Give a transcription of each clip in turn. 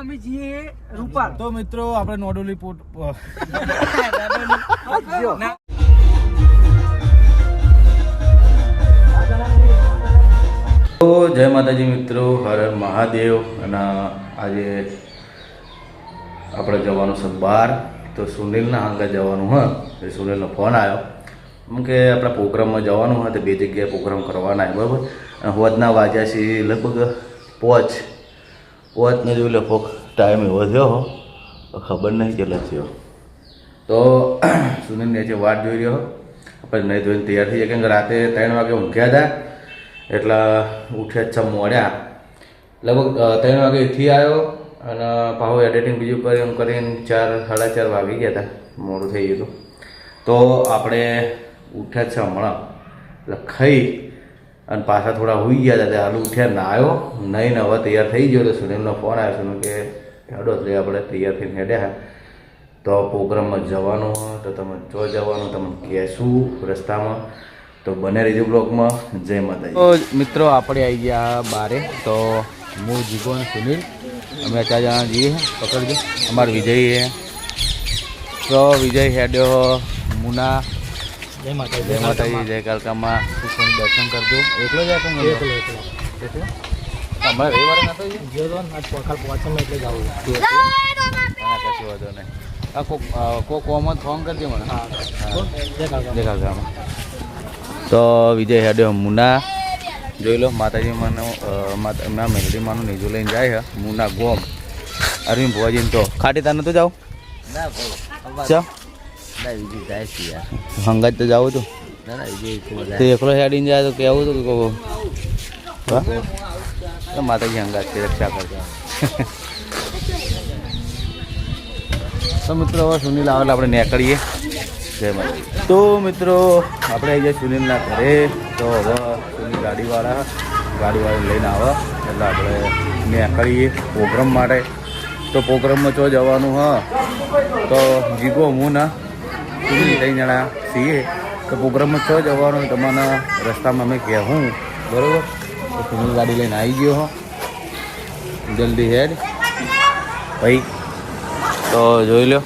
અમે જઈએ રૂપાલ. તો મિત્રો આપણે નોડોલી પોટ તો જય માતાજી મિત્રો હર હર મહાદેવ. અને આજે આપણે જવાનું છે બહાર તો સુનિલના હાંગે જવાનું હ. એ સુનિલનો ફોન આવ્યો એમ કે આપણા પ્રોગ્રામમાં જવાનું હોય તો બે જગ્યાએ પ્રોગ્રામ કરવાના બરાબર? અને હોદના વાજ્યા છે લગભગ પોચ. પોચને જોઈ લો, કોક ટાઈમ એવો થયો ખબર નહીં કેટલા થયો. તો સુનિલ જે વાટ જોઈ રહ્યો આપણે નહીં ધોઈને તૈયાર થઈ કેમ કે રાતે ત્રણ વાગે ઊંઘ્યા હતા, એટલે ઉઠ્યા છ મોડ્યા. લગભગ ત્રણ વાગે ઉઠી આવ્યો અને પાહો એડિટિંગ બીજું કરી એમ કરીને ચાર, સાડા ચાર વાગી ગયા હતા, મોડું થઈ ગયું તો આપણે ઉઠ્યા છે હમણાં. એટલે ખાઈ અને પાછા થોડા હોઈ ગયા હતા હાલ ઉઠ્યા નાયો. નહીં ને હવે તૈયાર થઈ ગયો તો સુનિલનો ફોન આવ્યો, સુનિલ કે, હેડો એટલે આપણે તૈયાર થઈને હેડ્યા તો પ્રોગ્રામમાં જવાનું તો તમે જો જવાનું તમને કહેશું રસ્તામાં. તો બને રહેજો બ્લોકમાં. જય માતાજી. તો મિત્રો આપણે આવી ગયા બારે. તો હું જીગો અને સુનિલ. અમે ચાર જણા જઈએ પકડજો. અમારો વિજય તો વિજય હેડ્યો મુના. જય માતા જય માતાજી જય કાલકામાં. કૃષ્ણ દર્શન કરજો. એકલો જ હતો એકલો એકલો. એકલો? અમારે રવિવારે નતો ગયો? તો આજ પોખાલ પહોંચવામાં એટલે જવું ના, ના, વાંધો નહીં. હા કોક કોક કોમત ફોન કરજો મને. જય કાકા તો વિજય હેડ્યો મુના. જોઈ લો માતાજી મને માતા એમના મેલડી માનું નીજુ લઈને જાય છે. મુના ગોમ. અરવિંદ ભુવાજીને તો ખાટી તાર નતું જાવ? ના ચા ના બીજું જાય છે યાર. હંગાત તો જાવું હતું ના ના બીજું તો એકલો હેડીને જાય તો કેવું હતું કે કહો તો માતાજી હંગાત છે રક્ષા કરજો. તો મિત્રો હવે સુનિલ આવેલા આપણે નીકળીએ. જય માતાજી. તો મિત્રો આપણે આવી જાય સુનિલના ઘરે. તો હવે સુનિલ ગાડીવાળા ગાડીવાળા લઈને આવે. એટલે આપણે નીકળીએ પ્રોગ્રામ માટે. તો પ્રોગ્રામમાં ચો જવાનું હા. તો જીગો હું ના સુનિલ ત્રણ જણા છીએ તો પ્રોગ્રામમાં છ જવાનો તમને રસ્તામાં અમે કહેવું બરાબર? તો તમે ગાડી લઈને આવી ગયો હો. જલ્દી હેડ. ભાઈ તો જોઈ લો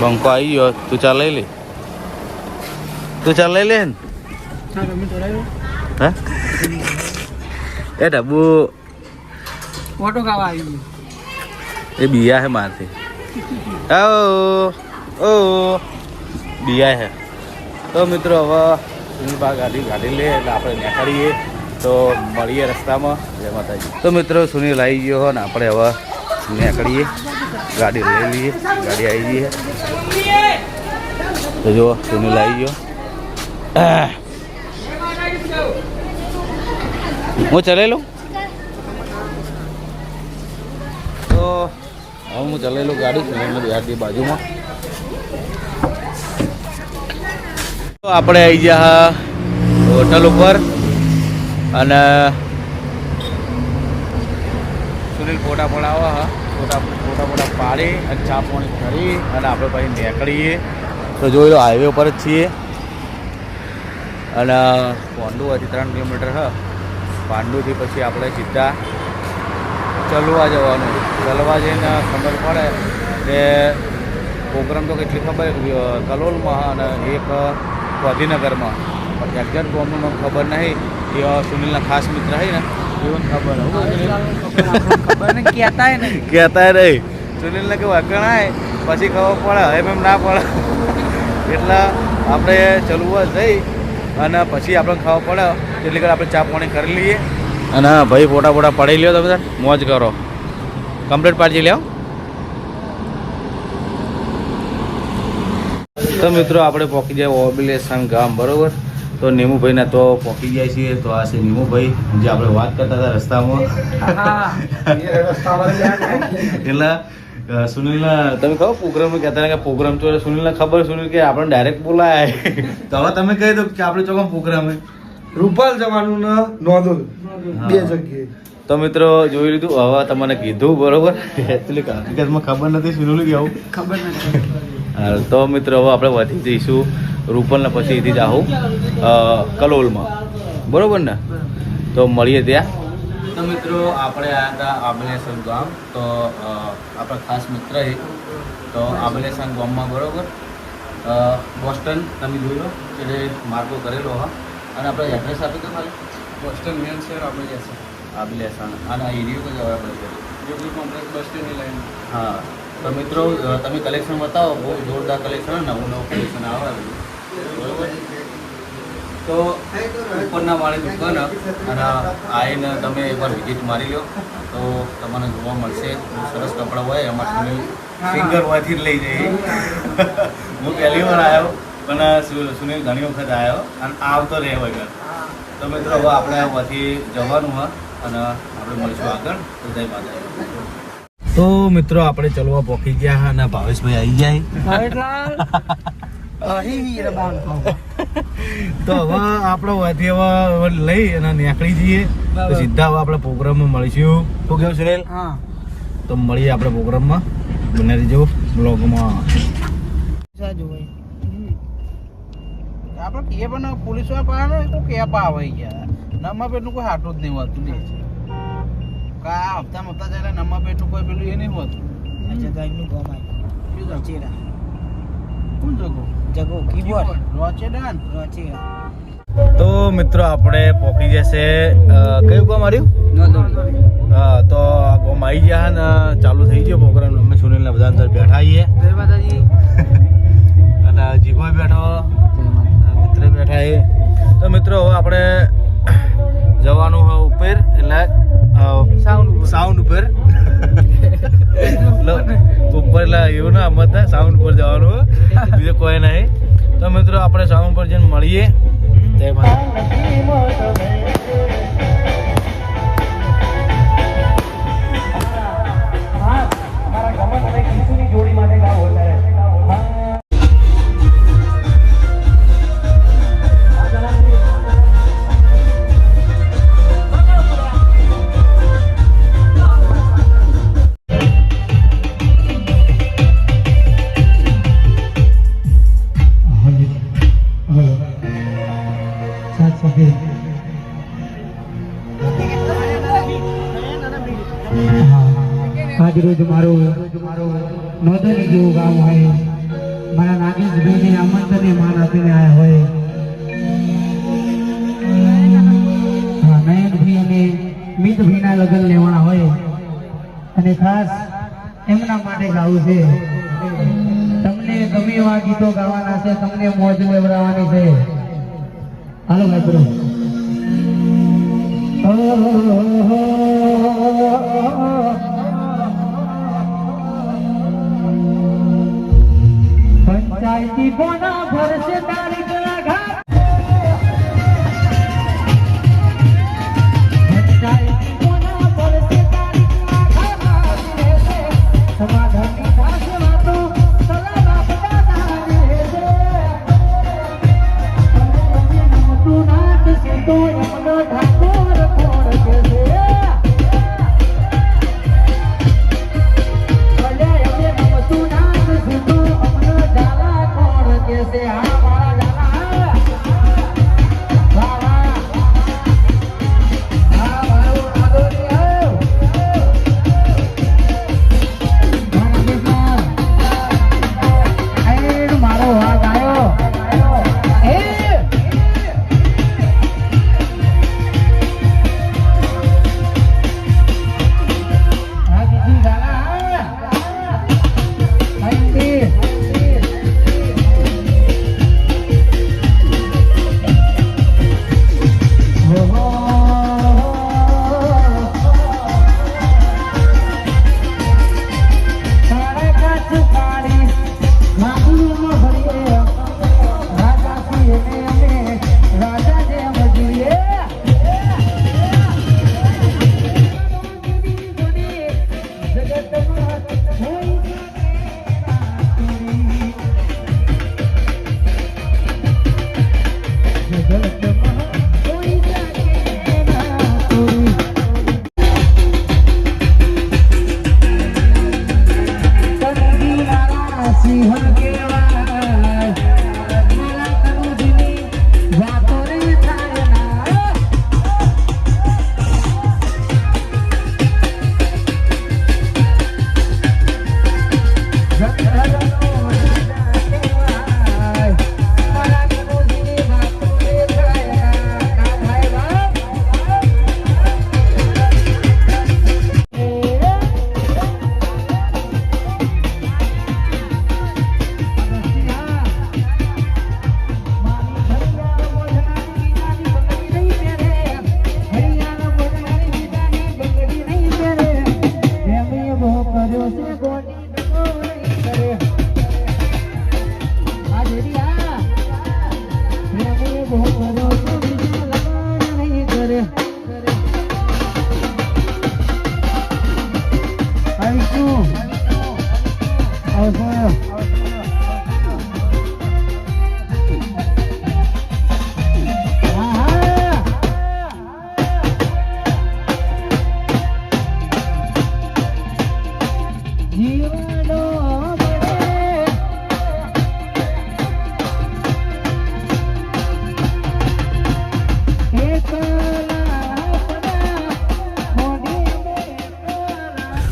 બંકો આવી ગયો. તું ચાલ લઈ લે? તું ચાલ લઈ લે ને? હે? એ ડબ્બુ ફોટો ખાવા આવી એ બિયા હે મારથી. ઓ ઓ બિયા હે. તો મિત્રો હવે બા ગાડી ગાડી લે એટલે આપણે નીકળીએ. તો મળીએ રસ્તામાં. જય માતાજી. તો મિત્રો સુનિલ આવી ગયો હો ને, આપણે હવે નીકળીએ. ગાડી લઈ લઈએ. ગાડી આવી ગઈ છે તો જો સુનિલ આવી ગયો. હું ચલાવી લઉં તો હવે હું ચલાવેલું ગાડી સુનિલને બિહારની બાજુમાં. આપણે આવી ગયા હોટલ ઉપર. અને સુનિલ ફોટા પડાવવા, હા. ફોટા ફોટા ફોટા પાડી અને ચા પાણી કરી અને આપણે પછી નીકળીએ. તો જોઈ લો હાઈવે ઉપર જ છીએ. અને પાંડુ હજી ત્રણ કિલોમીટર, હ. પાંડુથી પછી આપણે સીધા ચલવા જવાનું. ચલવા જઈને ખબર પડે કે પ્રોગ્રામ તો કેટલી ખબર કલોલમાં અને એક ગાંધીનગરમાં. પણ એક્ઝેક્ટ બોમ્બનો ખબર નહીં. એ સુનિલના ખાસ મિત્ર હોય ને એવું ખબર ખબર નહીં કહેતા નહીં. કહેતા નહીં. સુનિલને કે વગણાય પછી ખબર પડે એમ એમ ના પડે. એટલે આપણે ચલવા જઈ અને પછી આપણે ખબર પડે એટલી આપણે ચા પાણી કરી લઈએ. અને ભાઈ ફોટા ફોટા પડી લ્યો તમે. મોજ કરો. કમ્પ્લીટ પાડી લ્યો. તો મિત્રો, આપણે પહોંચી જાય ઓબિલેશન ગામ, બરોબર? તો નીમુભાઈના તો પહોંચી જાય છીએ. તો આ છે નીમુભાઈ, જે આપણે વાત કરતા હતા રસ્તામાં. એટલે સુનિલના, તમે કહો પ્રોગ્રામ કહેતા હતા કે પ્રોગ્રામ તો સુનિલને ખબર? સુનિલ કે આપણે ડાયરેક્ટ બોલાય. તો હવે તમે કહી દો કે આપણે ચોકમ પ્રોગ્રામ હે રૂપાલ જવાનું ને નોંધોલ બે જગ્યાએ. તો મિત્રો જોઈ લીધું હવે તમને કીધું બરોબર? એકચ્યુઅલી હકીકતમાં ખબર નથી સુનિલ કે આવું? ખબર નથી. હા, તો મિત્રો હવે આપણે વધી જઈશું રૂપલને પછી જ આવું. કલોલમાં. બરોબર ને? તો મળીએ ત્યાં. તો મિત્રો આપણે આવ્યા હતા આબલેસર ગામ. તો આપણા ખાસ મિત્ર એ. તો આબલેસર ગામમાં બરોબર? અ, બોસ્ટન તમે જોઈ લો એટલે માર્ગો કરેલો હા. અને આપણે એડ્રેસ આપી દો ખાલી. બોસ્ટન મેન શહેર આપણે જશે આબલેસન અને આ એરિયો કયો આવે આપણે યોગી કોમ્પ્લેક્સ બસ સ્ટેન્ડની લાઈન. હા. તો મિત્રો તમે કલેક્શન બતાવો. બહુ જોરદાર કલેક્શન નવું નવું કલેક્શન આવે. બરોબર? તો ઉપરના વાળી દુકાન અને આવીને તમે એકવાર વિઝિટ મારી લો તો તમને જોવા મળશે. બહુ સરસ કપડાં હોય. એમાં સિંગર હોયથી જ લઈ જઈએ. હું પહેલી વાર આવ્યો પણ સુનિલ ઘણી વખત આવ્યો અને આવતો રહે વગર તો મિત્રો હવે આપણે ત્યાંથી જવાનું હોય અને આપણે મળીશું આગળ. તો જય માતા તો મિત્રો આપણે ચલવા પોકી ગયા અને ભાવેશભાઈ આવી જાય તો હવે આપણે વાથી હવે લઈ અને નીકળી જઈએ. તો સીધા હવે આપણે પ્રોગ્રામમાં મળીશું. શું કેવું સુનિલ? હા. તો મળીએ આપણે પ્રોગ્રામમાં. બને રહીજો. બ્લોગમાં. આપણે કહીએ પણ પોલીસવાળા પાસે કોઈ કેપ આવે ગયા. નમા પેટનું કોઈ હાટું જ નહીં હોતું કા હપ્તા હપ્તા ચાલે નમા પેટનું કોઈ પેલું એ નહીં હોતું. અચ્છા તો એમનું ગામ આવ્યું. રોચેરા કોણ જગો? જગો કીબોર્ડ. રોચેડા ને? રોચેરા તો મિત્રો આપણે પોકી જશે કયું ગામ આવ્યું હા તો ગામ આવી ગયા ને ચાલુ થઈ ગયો પ્રોગ્રામ. અમે સુનિલને બધા અંદર બેઠા છીએ. મિત્ર તો મિત્રો હવે આપણે જવાનું હોય ઉપર એટલે સાઉન્ડ ઉપર. સાઉન્ડ ઉપર. એટલે ઉપર એટલે એવું ના મત સાઉન્ડ ઉપર જવાનું બીજું કોઈ નહીં. તો મિત્રો આપણે સાઉન્ડ ઉપર જઈને મળીએ. જય માતા આજ રોજ મારો નોંધણી જેવું ગામ હોય. મારા નાગેશભાઈને આમંત્રણને માન આપીને આવ્યા હોય. નયનભાઈ અને મિતભાઈના લગ્ન લેવાના હોય. અને ખાસ એમના માટે ગાવું છે. તમને ગમે એવા ગીતો ગાવાના છે, તમને મોજ લેવડાવવાની છે. હાલો ભાઈ બરો মোনা ভরসে তারিখ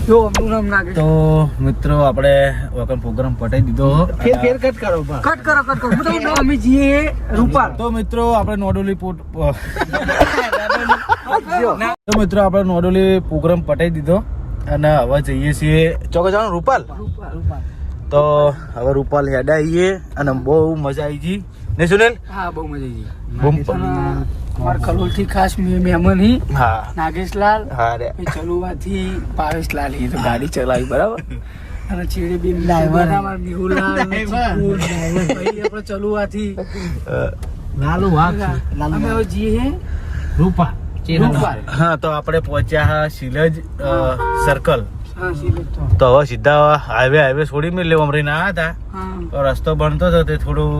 તો મિત્રો આપણે વખત પ્રોગ્રામ પટાઈ દીધો. ફેર ફેર કટ કરો કટ કરો કટ કરો. હું અમે જઈએ રૂપાલ. તો મિત્રો આપણે નોડોલી પોટ તો મિત્રો આપણે નોડોલી પ્રોગ્રામ પટાઈ દીધો અને હવે જઈએ છીએ ચોક્કસ જવાનું રૂપાલ તો હવે રૂપાલ હેડ આવીએ અને બહુ મજા આવી ગઈ. ને સુનિલ? હા બહુ મજા આવી બહુ અમારા કલોલથી ખાસ મહેમાન હી. હા. નાગેશલાલ. હા રે. ચલુવાથી પાવેશલાલ હી. તો ગાડી ચલાવી બરાબર? અને ચીડી બી ડ્રાઈવર અમાર મેહુલાલ ડ્રાઈવર ભાઈ આપણે ચલુવાથી લાલુ વાઘ અમે હવે જઈએ હે? રૂપા. હા તો આપણે પહોંચ્યા હા શિલજ સર્કલ તો. હવે સીધા હાઈવે હાઈવે છોડી મેં લેવા અમરીને આવ્યા હતા. હા. રસ્તો બનતો હતો તે થોડું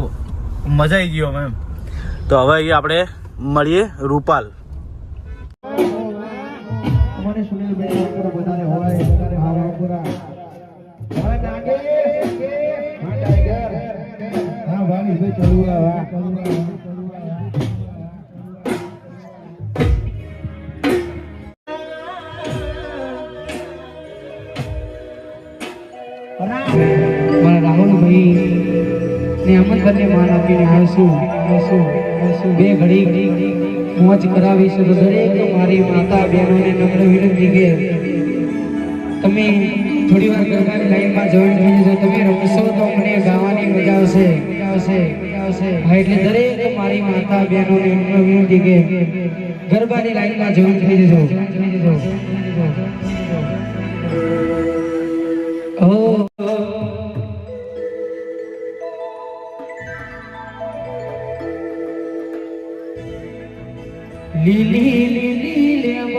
મજા આવી ગયો એમ. તો હવે અહીંયા આપણે મળીએ રૂપાલ. રાહુલભાઈ ને અમનભાઈને માન આપીને આવશું આવશું. આવશું બે ઘડી મોજ કરાવીશું તો દરેક મારી માતા બહેનોને નમ્ર વિનંતી કે તમે થોડી વાર ગરબાની લાઈનમાં જોઈન થઈ જશો તમે રમશો તો મને ગાવાની મજા આવશે. આવશે આવશે હા, એટલે દરેક મારી માતા બહેનોને નમ્ર વિનંતી કે ગરબાની લાઈનમાં જોઈન થઈ જશો થઈ જશો ઓ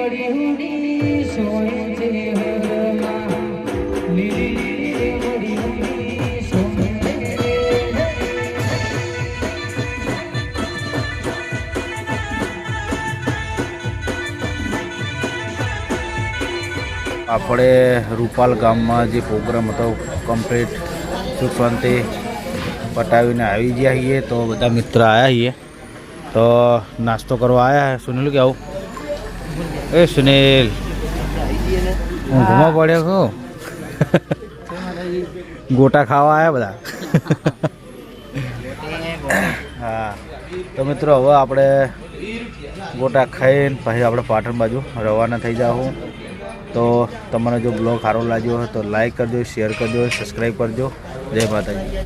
આપણે રૂપાલ ગામમાં જે પ્રોગ્રામ હતો કમ્પ્લીટ સુખ શાંતિ પટાવીને આવી ગયા છીએ. તો બધા મિત્ર આવ્યા છીએ. તો નાસ્તો કરવા આવ્યા સુનિલ કે આવું? એ સુનિલ હું ઘૂમો પડ્યો છું. ગોટા ખાવા આવ્યા બધા. હા. તો મિત્રો હવે આપણે ગોટા ખાઈને પછી આપણે પાટણ બાજુ રવાના થઈ જાઉં તો તમને જો બ્લોગ સારો લાગ્યો હોય તો લાઈક કરજો શેર કરજો સબસ્ક્રાઈબ કરજો. જય માતાજી.